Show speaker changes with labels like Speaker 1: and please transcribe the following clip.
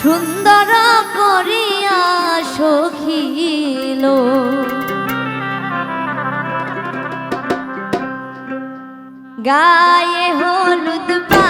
Speaker 1: সুন্দর করিয়া সখিল। গায়ে হলুদ পা